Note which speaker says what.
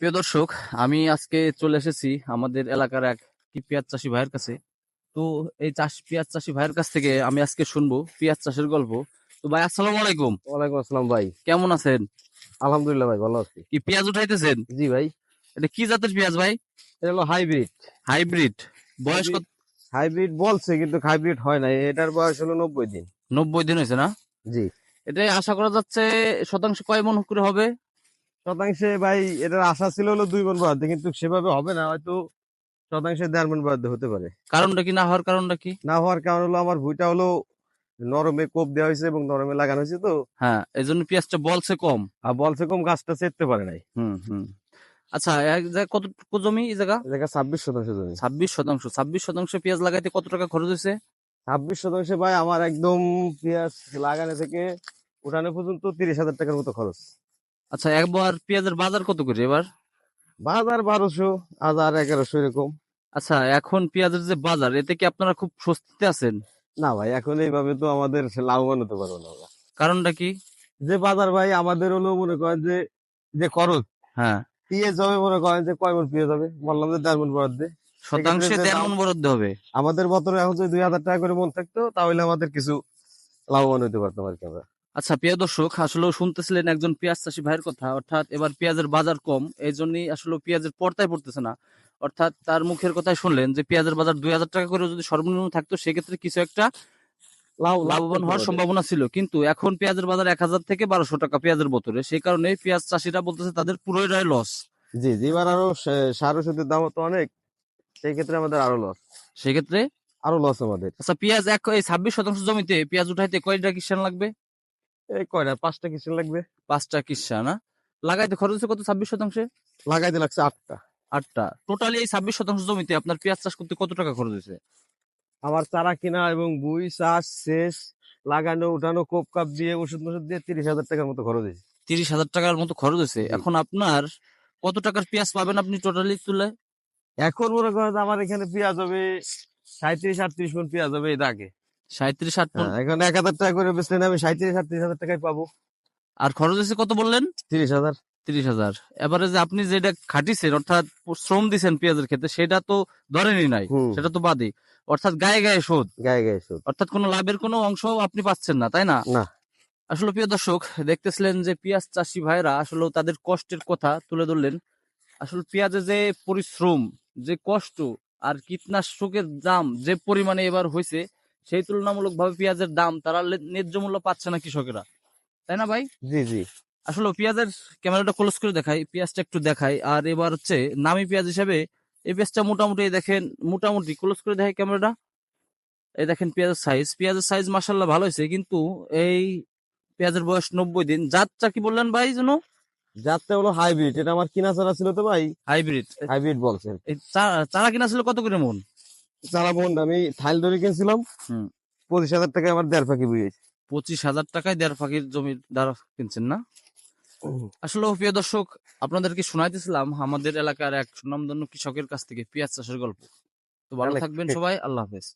Speaker 1: প্রিয় দর্শক আমি আজকে চলে এসেছি আমাদের এলাকার এক পেঁয়াজ চাষি ভাইয়ের কাছে। তো এই চাষ পেঁয়াজ চাষি ভাইয়ের কাছ থেকে আমি আজকে শুনব পেঁয়াজ চাষের গল্প। তো ভাই আসসালামু আলাইকুম।
Speaker 2: ওয়ালাইকুম আসসালাম ভাই।
Speaker 1: কেমন আছেন?
Speaker 2: আলহামদুলিল্লাহ ভাই ভালো আছি।
Speaker 1: কি পেঁয়াজ উঠাইতেছেন?
Speaker 2: জি ভাই।
Speaker 1: এটা কি জাতের পেঁয়াজ ভাই?
Speaker 2: এটা হলো হাইব্রিড।
Speaker 1: হাইব্রিড। বয়স কত?
Speaker 2: হাইব্রিড বলছে কিন্তু হাইব্রিড হয় না এটার বয়স হলো নব্বই দিন।
Speaker 1: নব্বই দিন হয়েছে না?
Speaker 2: জি।
Speaker 1: এটা আশা করা যাচ্ছে শতাংশ কয় মন করে হবে?
Speaker 2: শতাংশে ভাই এটার আশা ছিল হলো দুই মন বরাদ্দ কিন্তু সেভাবে হবে না হয়তো শতাংশে দেড় মন বরাদ্দ হতে পারে।
Speaker 1: কারণটা কি না হওয়ার কারণটা কি?
Speaker 2: না হওয়ার কারণ হলো আমার ভুইটা হলো নরমে কোপ দেওয়া হয়েছে এবং নরমে লাগানো হয়েছে তো।
Speaker 1: হ্যাঁ এই জন্য পেঁয়াজটা বলছে কম।
Speaker 2: আর বলছে কম গাছটা চেতে পারে নাই।
Speaker 1: হুম হুম। আচ্ছা কতটুকু জমি এই জায়গা?
Speaker 2: জায়গা ছাব্বিশ শতাংশ জমি।
Speaker 1: ছাব্বিশ শতাংশ ছাব্বিশ শতাংশ পেঁয়াজ লাগাইতে কত টাকা খরচ হয়েছে?
Speaker 2: ছাব্বিশ শতাংশে ভাই আমার একদম পেঁয়াজ লাগানো থেকে উঠানো পর্যন্ত তিরিশ হাজার টাকার মতো খরচ।
Speaker 1: আচ্ছা একবার পেঁয়াজের বাজার কত করে এবার?
Speaker 2: বাজার বারোশো হাজার এগারোশো এরকম।
Speaker 1: আচ্ছা এখন পেঁয়াজের যে বাজার এতে কি আপনারা খুব স্বস্তিতে আছেন?
Speaker 2: না ভাই এখন এইভাবে তো আমাদের লাভবান হতে পারব না
Speaker 1: কারণটা কি?
Speaker 2: যে বাজার ভাই আমাদের হলো মনে করেন যে যে খরচ
Speaker 1: হ্যাঁ।
Speaker 2: পিএস হবে মনে করেন যে কয় মন পিএস হবে? বললাম যে দেড় মন বরাদ্দে।
Speaker 1: শতাংশে দেড় মন বরাদ্দ হবে।
Speaker 2: আমাদের বছরে এখন যদি দুই হাজার টাকা করে মন থাকতো তাহলে আমাদের কিছু লাভবান হতে পারতাম আর কি আমরা।
Speaker 1: আচ্ছা প্রিয় দর্শক আসলে শুনতেছিলেন একজন পেঁয়াজ চাষি ভাইয়ের কথা। অর্থাৎ এবার পেঁয়াজের বাজার কম এই জন্যই আসলে পেঁয়াজের পর্তায় পড়তেছে না। অর্থাৎ তার মুখের কথাই শুনলেন যে পেঁয়াজের বাজার দুই হাজার টাকা করে যদি সর্বনিম্ন থাকতো সেক্ষেত্রে কিছু একটা
Speaker 2: লাভ
Speaker 1: লাভবান হওয়ার সম্ভাবনা ছিল। কিন্তু এখন পেঁয়াজের বাজার এক হাজার থেকে বারোশো টাকা পেঁয়াজের বোতলে সেই কারণে পেঁয়াজ চাষিরা বলতেছে তাদের পুরোই লস
Speaker 2: জি জি এবার আরও সার ওষুধের দাম তো অনেক সেই ক্ষেত্রে আমাদের আরও লস
Speaker 1: সেক্ষেত্রে?
Speaker 2: আরও লস আমাদের।
Speaker 1: আচ্ছা পেঁয়াজ এক এই ছাব্বিশ শতাংশ জমিতে পেঁয়াজ উঠাইতে কয়টা কিষান লাগবে?
Speaker 2: এই কয়টা পাঁচটা কিছু লাগবে?
Speaker 1: পাঁচটা কিসা না? লাগাইতে খরচ হচ্ছে কত ছাব্বিশ শতাংশে?
Speaker 2: লাগাইতে লাগছে আটটা।
Speaker 1: আটটা। টোটালি এই ছাব্বিশ শতাংশ জমিতে আপনার পেঁয়াজ চাষ করতে কত টাকা খরচ হয়েছে?
Speaker 2: আমার চারা কিনা এবং বুই চাষ শেষ লাগানো উঠানো কোপ কাপ দিয়ে ওষুধ মষুধ দিয়ে তিরিশ হাজার টাকার মতো খরচ হয়েছে।
Speaker 1: তিরিশ হাজার টাকার মতো খরচ হয়েছে। এখন আপনার কত টাকার পেঁয়াজ পাবেন আপনি টোটালি তুলে
Speaker 2: এখন মনে করেন যে আমার এখানে পেঁয়াজ হবে সাঁত্রিশ আটত্রিশ মন পেঁয়াজ হবে এটা আগে।
Speaker 1: সাঁত্রিশ আট
Speaker 2: হ্যাঁ, এখন এক হাজার টাকা করে আমি সাঁত্রিশ আটত্রিশ হাজার টাকায় পাবো।
Speaker 1: আর খরচ হয়েছে কত বললেন?
Speaker 2: তিরিশ হাজার।
Speaker 1: তিরিশ হাজার। এবারে যে আপনি যেটা খাটিছেন অর্থাৎ শ্রম দিছেন পেঁয়াজের ক্ষেত্রে সেটা তো ধরেনি নাই সেটা তো বাদই। অর্থাৎ গায়ে গায়ে শোধ
Speaker 2: গায়ে গায়ে সুদ।
Speaker 1: অর্থাৎ কোনো লাভের কোনো অংশ আপনি পাচ্ছেন না তাই না?
Speaker 2: না।
Speaker 1: আসলে প্রিয় দর্শক দেখতেছিলেন যে পেঁয়াজ চাষি ভাইরা আসলে তাদের কষ্টের কথা তুলে ধরলেন। আসলে পেঁয়াজের যে পরিশ্রম যে কষ্ট আর কীটনাশকের দাম যে পরিমাণে এবার হয়েছে সেই তুলনামূলক ভাবে পেঁয়াজের দাম তারা ন্যায্য মূল্য পাচ্ছে না কৃষকেরা। তাই না ভাই?
Speaker 2: জি জি।
Speaker 1: আসলে পেঁয়াজের ক্যামেরাটা ক্লোজ করে দেখাই পেঁয়াজটা একটু দেখাই। আর এবার হচ্ছে নামি পেঁয়াজ হিসেবে এই পেঁয়াজটা মোটামুটি দেখেন মোটামুটি ক্লোজ করে দেখাই ক্যামেরাটা। এই দেখেন পেঁয়াজের সাইজ পেঁয়াজের সাইজ মাসাল্লাহ ভালো হয়েছে কিন্তু এই পেঁয়াজের বয়স নব্বই দিন। জাতটা কি বললেন ভাই যেন?
Speaker 2: যাতে হলো হাইব্রিড এটা আমার কিনা চারা ছিল তো ভাই।
Speaker 1: হাইব্রিড
Speaker 2: হাইব্রিড বলছে
Speaker 1: এই চা- চারা কিনা ছিল কত করে মন?
Speaker 2: চারা বন্ধ আমি থাইল ধরে কিনছিলাম। পঁচিশ হাজার টাকায় আমার দেড় পাখি বুঝেছি
Speaker 1: পঁচিশ হাজার টাকায় দেড় ফাঁকির জমির দ্বারা কিনছেন না? আসলে প্রিয় দর্শক আপনাদেরকে শোনাইতেছিলাম আমাদের এলাকার এক সুনামধন্য কৃষকের কাছ থেকে পেঁয়াজ চাষের গল্প। তো ভালো থাকবেন সবাই আল্লাহ হাফেজ।